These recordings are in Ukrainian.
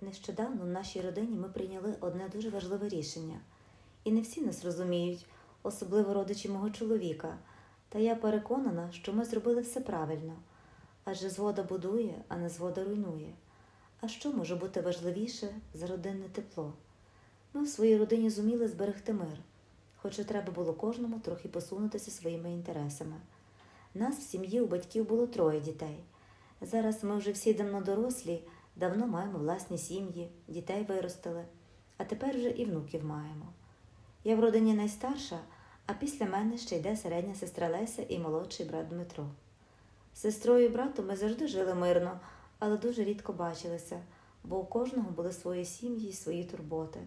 Нещодавно в нашій родині ми прийняли одне дуже важливе рішення. І не всі нас розуміють, особливо родичі мого чоловіка. Та я переконана, що ми зробили все правильно. Адже згода будує, а не згода руйнує. А що може бути важливіше за родинне тепло? Ми в своїй родині зуміли зберегти мир, хоча треба було кожному трохи посунутися своїми інтересами. Нас в сім'ї у батьків було троє дітей. Зараз ми вже всі давно дорослі, давно маємо власні сім'ї, дітей виростили, а тепер вже і внуків маємо. Я в родині найстарша, а після мене ще йде середня сестра Леся і молодший брат Дмитро. З сестрою і братом ми завжди жили мирно, але дуже рідко бачилися, бо у кожного були свої сім'ї і свої турботи.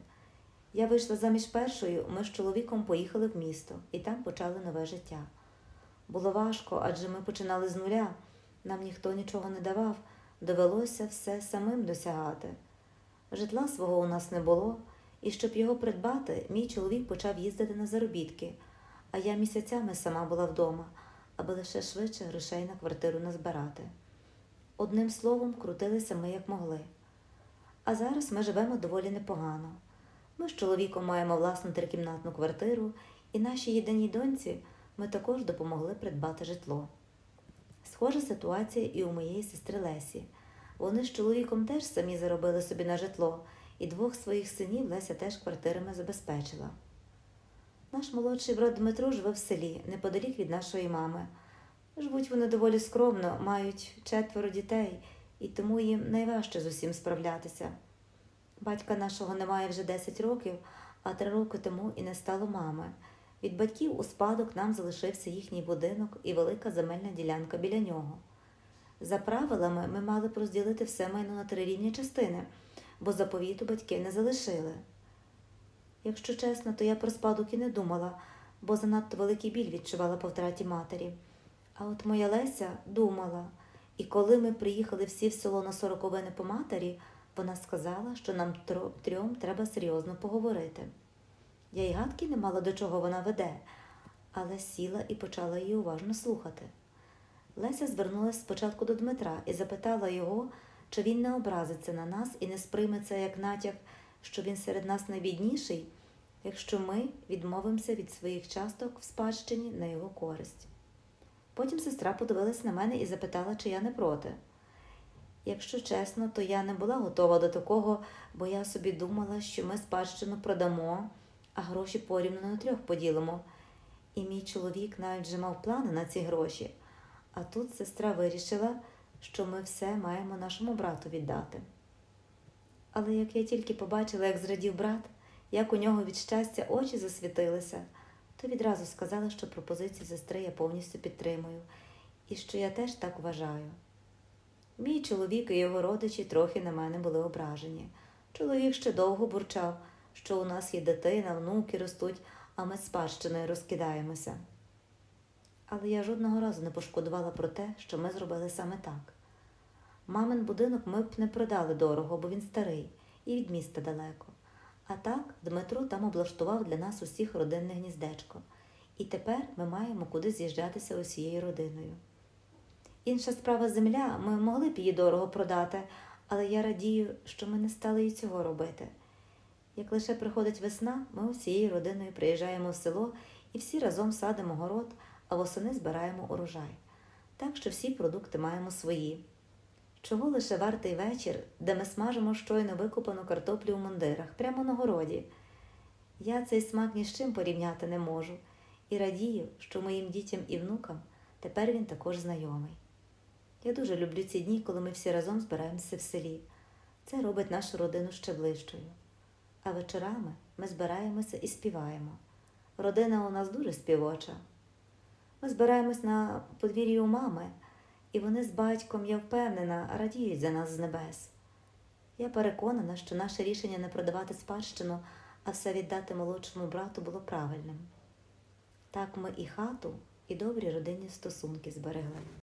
Я вийшла заміж першою, ми з чоловіком поїхали в місто і там почали нове життя. Було важко, адже ми починали з нуля, нам ніхто нічого не давав, довелося все самим досягати. Житла свого у нас не було, і щоб його придбати, мій чоловік почав їздити на заробітки, а я місяцями сама була вдома, аби лише швидше грошей на квартиру назбирати. Одним словом, крутилися ми як могли. А зараз ми живемо доволі непогано. Ми з чоловіком маємо власну трикімнатну квартиру, і нашій єдиній доньці ми також допомогли придбати житло. Схожа ситуація і у моєї сестри Лесі. Вони з чоловіком теж самі заробили собі на житло, і двох своїх синів Леся теж квартирами забезпечила. Наш молодший брат Дмитро живе в селі, неподалік від нашої мами. Живуть вони доволі скромно, мають четверо дітей, і тому їм найважче з усім справлятися. Батька нашого немає вже 10 років, а три роки тому і не стало мами. Від батьків у спадок нам залишився їхній будинок і велика земельна ділянка біля нього. За правилами, ми мали б розділити все майно на три рівні частини, бо заповіту батьки не залишили. Якщо чесно, то я про спадок і не думала, бо занадто великий біль відчувала по втраті матері. А от моя Леся думала, і коли ми приїхали всі в село на сороковини по матері, вона сказала, що нам трьом треба серйозно поговорити. Я й гадки не мала, до чого вона веде, але сіла і почала її уважно слухати. Леся звернулася спочатку до Дмитра і запитала його, чи він не образиться на нас і не сприйме це як натяк, що він серед нас найбідніший, якщо ми відмовимося від своїх часток в спадщині на його користь. Потім сестра подивилась на мене і запитала, чи я не проти. Якщо чесно, то я не була готова до такого, бо я собі думала, що ми спадщину продамо, а гроші порівну на трьох поділимо. І мій чоловік навіть вже мав плани на ці гроші. А тут сестра вирішила, що ми все маємо нашому брату віддати. Але як я тільки побачила, як зрадів брат, як у нього від щастя очі засвітилися, то відразу сказала, що пропозицію сестри я повністю підтримую, і що я теж так вважаю. Мій чоловік і його родичі трохи на мене були ображені. Чоловік ще довго бурчав, що у нас є дитина, внуки ростуть, а ми з спадщиною розкидаємося. Але я жодного разу не пошкодувала про те, що ми зробили саме так. Мамин будинок ми б не продали дорого, бо він старий і від міста далеко. А так Дмитро там облаштував для нас усіх родинне гніздечко, і тепер ми маємо куди з'їжджатися усією родиною. Інша справа земля, ми могли б її дорого продати, але я радію, що ми не стали і цього робити. Як лише приходить весна, ми усією родиною приїжджаємо в село і всі разом садимо город, а восени збираємо урожай. Так що всі продукти маємо свої. Чого лише вартий вечір, де ми смажимо щойно викопану картоплю у мундирах, прямо на городі. Я цей смак ні з чим порівняти не можу і радію, що моїм дітям і внукам тепер він також знайомий. Я дуже люблю ці дні, коли ми всі разом збираємося в селі. Це робить нашу родину ще ближчою. А вечорами ми збираємося і співаємо. Родина у нас дуже співоча. Ми збираємось на подвір'ї у мами, і вони з батьком, я впевнена, радіють за нас з небес. Я переконана, що наше рішення не продавати спадщину, а все віддати молодшому брату було правильним. Так ми і хату, і добрі родинні стосунки зберегли.